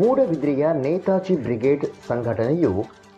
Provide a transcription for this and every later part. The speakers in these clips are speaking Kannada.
ಮೂಡಬಿದ್ರಿಯ ನೇತಾಜಿ ಬ್ರಿಗೇಡ್ ಸಂಘಟನೆಯು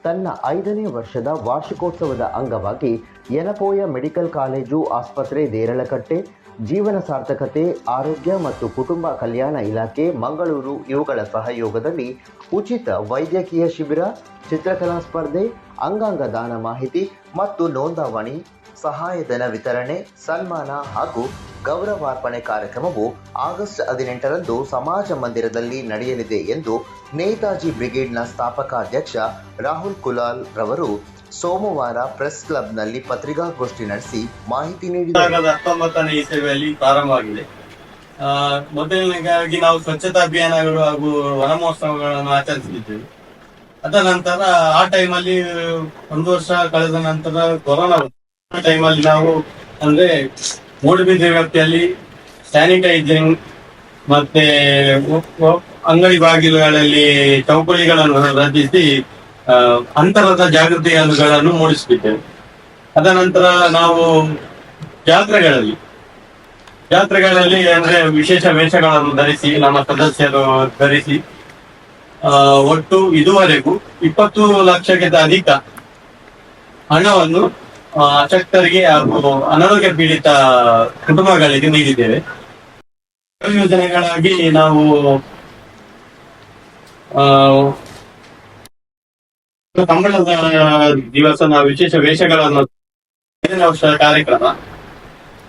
ತನ್ನ ಐದನೇ ವರ್ಷದ ವಾರ್ಷಿಕೋತ್ಸವದ ಅಂಗವಾಗಿ ಯನಪೋಯ ಮೆಡಿಕಲ್ ಕಾಲೇಜು ಆಸ್ಪತ್ರೆ ದೇರಳಕಟ್ಟೆ ಜೀವನ ಸಾರ್ಥಕತೆ, ಆರೋಗ್ಯ ಮತ್ತು ಕುಟುಂಬ ಕಲ್ಯಾಣ ಇಲಾಖೆ, ಮಂಗಳೂರು ಇವುಗಳ ಸಹಯೋಗದಲ್ಲಿ ಉಚಿತ ವೈದ್ಯಕೀಯ ಶಿಬಿರ, ಚಿತ್ರಕಲಾ ಸ್ಪರ್ಧೆ, ಅಂಗಾಂಗ ದಾನ ಮಾಹಿತಿ ಮತ್ತು ನೋಂದಾವಣಿ ಸಹಾಯಧನ ವಿತರಣೆ ಸನ್ಮಾನ ಹಾಗೂ ಗೌರವಾರ್ಪಣೆ ಕಾರ್ಯಕ್ರಮವು ಆಗಸ್ಟ್ ಹದಿನೆಂಟರಂದು ಸಮಾಜ ಮಂದಿರದಲ್ಲಿ ನಡೆಯಲಿದೆ ಎಂದು ನೇತಾಜಿ ಬ್ರಿಗೇಡ್ನ ಸ್ಥಾಪಕ ಅಧ್ಯಕ್ಷ ರಾಹುಲ್ ಕುಲಾಲ್ ರವರು ಸೋಮವಾರ ಪ್ರೆಸ್ ಕ್ಲಬ್ನಲ್ಲಿ ಪತ್ರಿಕಾಗೋಷ್ಠಿ ನಡೆಸಿ ಮಾಹಿತಿ ನೀಡಿದ್ದಾರೆ ಹತ್ತೊಂಬತ್ತನೇ ಇಸವಿಯಲ್ಲಿ ಪ್ರಾರಂಭವಾಗಿದೆ. ಆ, ಮೊದಲನೇದಾಗಿ ನಾವು ಸ್ವಚ್ಛತಾ ಅಭಿಯಾನಗಳು ಹಾಗೂ ವನ ಮಹೋತ್ಸವಗಳನ್ನು ಆಚರಿಸಿದ್ದೇವೆ ಅದ ನಂತರ ಆ ಟೈಮಲ್ಲಿ ಒಂದು ವರ್ಷ ಕಳೆದ ನಂತರ ಕೊರೋನಾ ಟೈಮಲ್ಲಿ ನಾವು, ಅಂದ್ರೆ ಮೂಡುಬಿದ್ರೆ ವ್ಯಾಪ್ತಿಯಲ್ಲಿ ಸ್ಯಾನಿಟೈಸಿಂಗ್ ಮತ್ತೆ ಅಂಗಡಿ ಬಾಗಿಲುಗಳಲ್ಲಿ ಚೌಕಳಿಗಳನ್ನು ರಚಿಸಿ ಅಂತರದ ಜಾಗೃತಿಗಳನ್ನು ಮೂಡಿಸುತ್ತಿದ್ದೇವೆ ಅದ ನಂತರ ನಾವು ಜಾತ್ರೆಗಳಲ್ಲಿ ಜಾತ್ರೆಗಳಲ್ಲಿ ಅಂದ್ರೆ ವಿಶೇಷ ವೇಷಗಳನ್ನು ಧರಿಸಿ, ನಮ್ಮ ಸದಸ್ಯರು ಧರಿಸಿ ಒಟ್ಟು ಇದುವರೆಗೂ ಇಪ್ಪತ್ತು ಲಕ್ಷಕ್ಕಿಂತ ಅಧಿಕ ಹಣವನ್ನು ಅಶಕ್ತರಿಗೆ ಹಾಗೂ ಅನಾರೋಗ್ಯ ಪೀಡಿತ ಕುಟುಂಬಗಳಿಗೆ ನೀಡಿದ್ದೇವೆ. ಯೋಜನೆಗಳಾಗಿ ನಾವು ಕಂಬಳದ ದಿವಸ ನಾವು ವಿಶೇಷ ವೇಷಗಳನ್ನು ಐದನೇ ವರ್ಷ ಕಾರ್ಯಕ್ರಮ.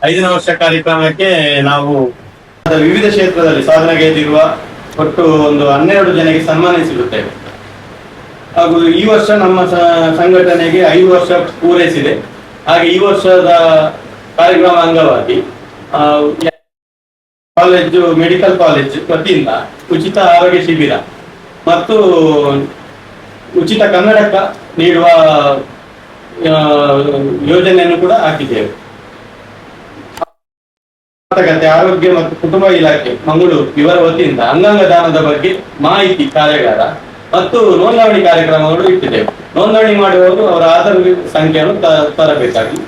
ಐದನೇ ವರ್ಷ ಕಾರ್ಯಕ್ರಮಕ್ಕೆ ನಾವು ವಿವಿಧ ಕ್ಷೇತ್ರದಲ್ಲಿ ಸಾಧನೆಗೈದಿರುವ ಒಟ್ಟು ಒಂದು ಹನ್ನೆರಡು ಜನಕ್ಕೆ ಸನ್ಮಾನಿಸಿರುತ್ತೇವೆ ಹಾಗೂ ಈ ವರ್ಷ ನಮ್ಮ ಸಂಘಟನೆಗೆ ಐದು ವರ್ಷ ಪೂರೈಸಿದೆ. ಹಾಗೆ ಈ ವರ್ಷದ ಕಾರ್ಯಕ್ರಮ ಅಂಗವಾಗಿ ಕಾಲೇಜು, ಮೆಡಿಕಲ್ ಕಾಲೇಜ್ ವತಿಯಿಂದ ಉಚಿತ ಆರೋಗ್ಯ ಶಿಬಿರ ಮತ್ತು ಉಚಿತ ಕನ್ನಡಕ ನೀಡುವ ಯೋಜನೆಯನ್ನು ಕೂಡ ಹಾಕಿದ್ದೇವೆ. ಆರೋಗ್ಯ ಮತ್ತು ಕುಟುಂಬ ಇಲಾಖೆ, ಮಂಗಳೂರು, ಇವರ ವತಿಯಿಂದ ಅಂಗಾಂಗ ದಾನದ ಬಗ್ಗೆ ಮಾಹಿತಿ, ಕಾರ್ಯಾಗಾರ ಮತ್ತು ನೋಂದಣಿ ಕಾರ್ಯಕ್ರಮಗಳು ಇಟ್ಟಿದ್ದೇವೆ ನೋಂದಣಿ ಮಾಡುವವರು ಅವರ ಆಧಾರ್ ಸಂಖ್ಯೆಯನ್ನು ತರಬೇಕಾಗಿ.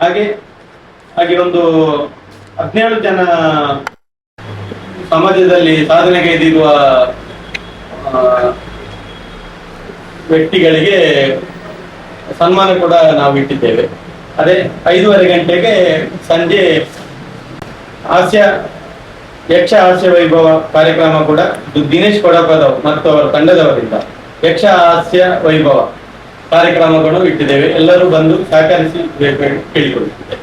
ಹಾಗೆ ಹಾಗೆ ಒಂದು ಹದಿನೇಳು ಜನ ಸಮಾಜದಲ್ಲಿ ಸಾಧನೆಗೈದಿರುವ ವ್ಯಕ್ತಿಗಳಿಗೆ ಸನ್ಮಾನ ಕೂಡ ನಾವು ಇಟ್ಟಿದ್ದೇವೆ. ಅದೇ ಐದೂವರೆ ಗಂಟೆಗೆ ಸಂಜೆ ಹಾಸ್ಯ ಯಕ್ಷ ಹಾಸ್ಯ ವೈಭವ ಕಾರ್ಯಕ್ರಮ ಕೂಡ ದಿನೇಶ್ ಕೊಡಪದವ್ ಮತ್ತು ಅವರ ತಂಡದವರಿಂದ ಯಕ್ಷ ಹಾಸ್ಯ ವೈಭವ ಕಾರ್ಯಕ್ರಮಗಳು ಇಟ್ಟಿದ್ದೇವೆ. ಎಲ್ಲರೂ ಬಂದು ಸಹಕರಿಸಿ ಕೇಳಿಕೊಳ್ಳುತ್ತಿದ್ದೇವೆ.